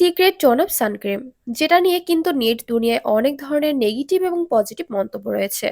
Secret tone of sun cream, যেটা নিয়ে কিন্তু নেট দুনিয়ায় অনেক ধরনের নেগেটিভ এবং পজিটিভ মন্তব্য রয়েছে।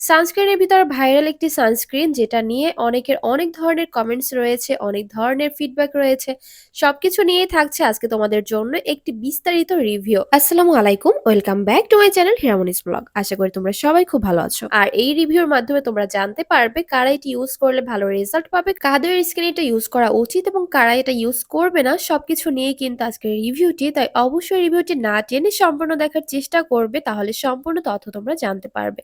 সানস্ক্রিনের ভিতর ভাইরাল একটি সানস্ক্রিন, যেটা নিয়ে অনেকের অনেক ধরনের কমেন্টস রয়েছে, অনেক ধরনের ফিডব্যাক রয়েছে। সবকিছু নিয়েই থাকছে আজকে তোমাদের জন্য একটি বিস্তারিত রিভিউ আসসালামু আলাইকুম welcome back to my channel Hiramoni's blog আশা করি তোমরা সবাই খুব ভালো আছো। আর এই রিভিউর মাধ্যমে তোমরা জানতে পারবে কারা এটি ইউজ করলে ভালো রেজাল্ট পাবে, কাদের স্কিনে এটা ইউজ করা উচিত এবং কারা এটা ইউজ করবে না, সবকিছু নিয়ে কিন্তু আজকের রিভিউটি তাই অবশ্যই রিভিউটি না টেনে সম্পূর্ণ দেখার চেষ্টা করবে, তাহলে সম্পূর্ণ তথ্য তোমরা জানতে পারবে।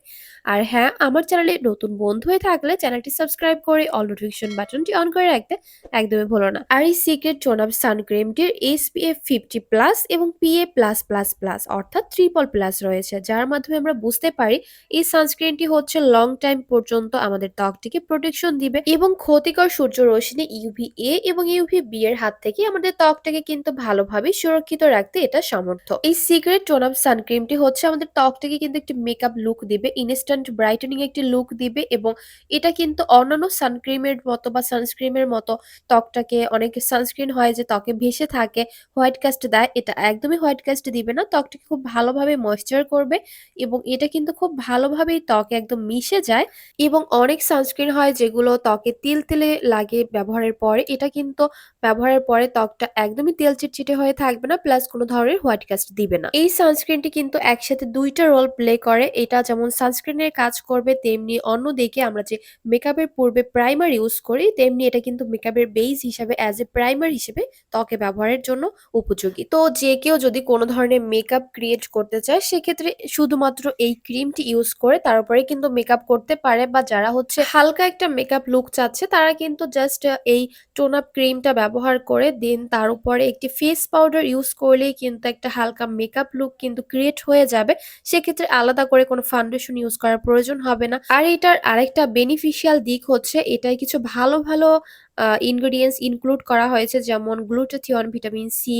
আর হ্যাঁ আমার চ্যানেলে নতুন বন্ধু হয়ে থাকলে চ্যানেলটি সাবস্ক্রাইব করে অল নোটিফিকেশন বাটনটি অন করে রাখতে একদমই ভুলো না। আর এই সিক্রেট টোন আপ সানক্রিমটির এসপিএফ ফিফটি প্লাস এবং পিএ প্লাস প্লাস প্লাস অর্থাৎ ট্রিপল প্লাস রয়েছে, যার মাধ্যমে আমরা বুঝতে পারি এই সানস্ক্রিনটি হচ্ছে লং টাইম পর্যন্ত আমাদের ত্বকটিকে প্রোটেকশন দিবে এবং ক্ষতিকর সূর্য রশ্মি ইউভি এ এবং ইউভি বি এর হাত থেকে আমাদের ত্বকটাকে কিন্তু ভালোভাবে সুরক্ষিত রাখতে এটা সমর্থ এই সিক্রেট টোন আপ সানক্রিমটি হচ্ছে আমাদের ত্বকটাকে কিন্তু একটি মেকআপ লুক দিবে ইনস্ট্যান্ট ব্রাইটেনিং একটি লুক দিবে এবং এটা কিন্তু অন্যান্য সানক্রিমের মতো বা সানস্ক্রিমের মতো ত্বকটাকে অনেক সানস্ক্রিন হয় যে ত্বকে ভেসে থাকে হোয়াইট কাস্ট দেয়, এটা একদমই হোয়াইট কাস্ট দিবে না, ত্বকটাকে খুব ভালোভাবে ময়েশ্চার করবে এবং এটা কিন্তু খুব ভালোভাবেই ত্বকে একদম মিশে যায় এবং অনেক সানস্ক্রিন হয় যেগুলো ত্বকে তিল তেলে লাগে ব্যবহারের পরে, এটা কিন্তু ব্যবহারের পরে ত্বকটা একদমই তেল চিটচিটে হয়ে থাকবে না প্লাস কোনো ধরনের হোয়াইট কাস্ট দিবে না। এই সানস্ক্রিনটি কিন্তু একসাথে দুইটা রোল প্লে করে, এটা যেমন সানস্ক্রিনের কাজ করবে তেমনি অন্যদিকে আমরা যে মেকআপের পূর্বে প্রাইমার ইউজ করি, তেমনি এটা কিন্তু মেকআপের বেস হিসাবে অ্যাজ এ প্রাইমার হিসেবে ত্বকে ব্যবহারের জন্য উপযোগী। তো যে কেউ যদি কোনো ধরনের মেকআপ ক্রিয়েট করতে চায়, সেক্ষেত্রে শুধুমাত্র এই ক্রিমটি ইউজ করে তার উপরে কিন্তু মেকআপ করতে পারে বা যারা হচ্ছে হালকা একটা মেকআপ লুক চাচ্ছে, তারা কিন্তু জাস্ট এই টোন আপ ক্রিমটা ব্যবহার করে দেন তার উপরে একটি ফেস পাউডার ইউজ করলেই কিন্তু একটা হালকা মেকআপ লুক কিন্তু ক্রিয়েট হয়ে যাবে। সেক্ষেত্রে আলাদা করে কোনো ফাউন্ডেশন ইউজ করার প্রয়োজন হবে না। আর এটার আরেকটা বেনিফিশিয়াল দিক হচ্ছে, এটায় কিছু ভালো ভালো ইনগ্রেডিয়েন্টস ইনক্লুড করা হয়েছে, যেমন glutathione vitamin C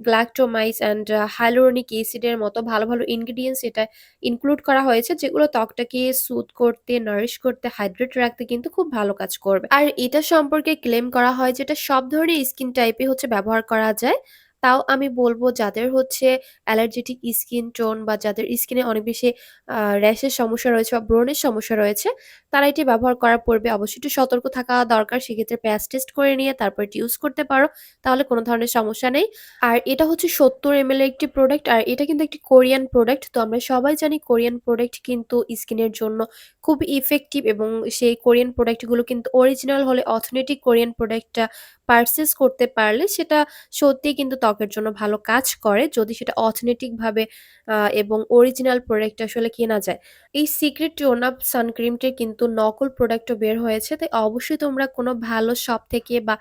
galactomyces and hyaluronic অ্যাসিডের মতো ভালো ভালো ইনগ্রিডিয়েন্টস এটা ইনক্লুড করা হয়েছে, যেগুলো ত্বকটাকে সুদ করতে নারিশ করতে হাইড্রেট রাখতে কিন্তু খুব ভালো কাজ করবে। আর এটা সম্পর্কে ক্লেম করা হয় যেটা সব ধরনের স্কিন টাইপে হচ্ছে ব্যবহার করা যায়। তাও আমি বলব যাদের হচ্ছে অ্যালার্জেটিক স্কিন টোন বা যাদের স্কিনে অনেক বেশি র্যাশের সমস্যা রয়েছে বা ব্রণের সমস্যা রয়েছে, তারা এটি ব্যবহার করার পূর্বে অবশ্যই একটু সতর্ক থাকা দরকার। সেক্ষেত্রে প্যাচ টেস্ট করে নিয়ে তারপর এটি ইউজ করতে পারো, তাহলে কোনো ধরনের সমস্যা নেই। আর এটা হচ্ছে সত্তর এম এর একটি প্রোডাক্ট, আর এটা কিন্তু একটি কোরিয়ান প্রোডাক্ট। তো আমরা সবাই জানি কোরিয়ান প্রোডাক্ট কিন্তু স্কিনের জন্য খুব ইফেক্টিভ এবং সেই কোরিয়ান প্রোডাক্টগুলো কিন্তু অরিজিনাল হলে অথেন্টিক কোরিয়ান প্রোডাক্টটা পারচেস করতে পারলে সেটা সত্যিই কিন্তু ত্বকের জন্য ভালো কাজ করে। যদি সেটা অথেন্টিকভাবে এবং অরিজিনাল প্রোডাক্ট আসলে কেনা যায়। এই সিক্রেট টোন আপ সানক্রিমটির কিন্তু নকল প্রোডাক্টও বের হয়েছে। তাই অবশ্যই তোমরা কোনো ভালো শপ থেকে বা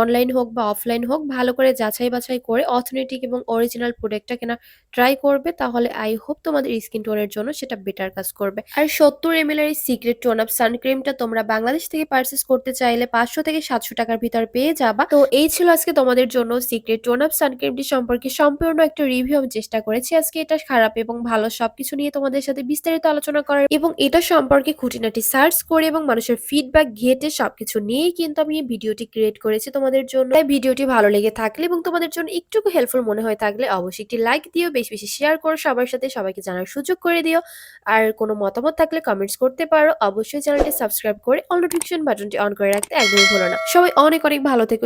অনলাইন হোক বা অফলাইন হোক ভালো করে যাচাই বাছাই করে অথেন্টিক এবং অরিজিনাল প্রোডাক্টটা কেনা ট্রাই করবে। তাহলে আই হোপ তোমাদের স্কিন টোনের জন্য সেটা বেটার কাজ করবে। আর সত্তর এম এর এই সিক্রেট টোন আপ সানক্রিমটা তোমরা বাংলাদেশ থেকে পারচেস করতে চাইলে পাঁচশো থেকে সাতশো টাকার ভিতর পেয়ে যাবা। তো এই ছিল আজকে তোমাদের জন্য সিক্রেট টোন আপ সানক্রিমটি সম্পর্কে সম্পূর্ণ একটা রিভিউ আমি চেষ্টা করেছি। আজকে এটা খারাপ এবং ভালো সবকিছু নিয়ে তোমাদের সাথে বিস্তারিত আলোচনা করার এবং এটা সম্পর্কে খুঁটিনাটি সার্চ করে এবং মানুষের ফিডব্যাক ঘেটে সবকিছু নিয়েই কিন্তু আমি ভিডিওটি ক্রিয়েট করেছি তোমাদের জন্য। তাই ভিডিওটি ভালো লেগে থাকলে এবং তোমাদের জন্য একটুকু হেল্পফুল মনে হয়ে থাকলে অবশ্যই একটি লাইক দিও, বেশি বেশি শেয়ার করো, সবার সাথে সবাইকে জানার সুযোগ করে দিও। আর কোনো মতামত থাকলে কমেন্টস করতে পারো। অবশ্যই চ্যানেলটি সাবস্ক্রাইব করে অল নোটিফিকেশন বাটনটি অন করে রাখতে একদমই ভুলো না। সবাই অনেক অনেক ভালো থেকো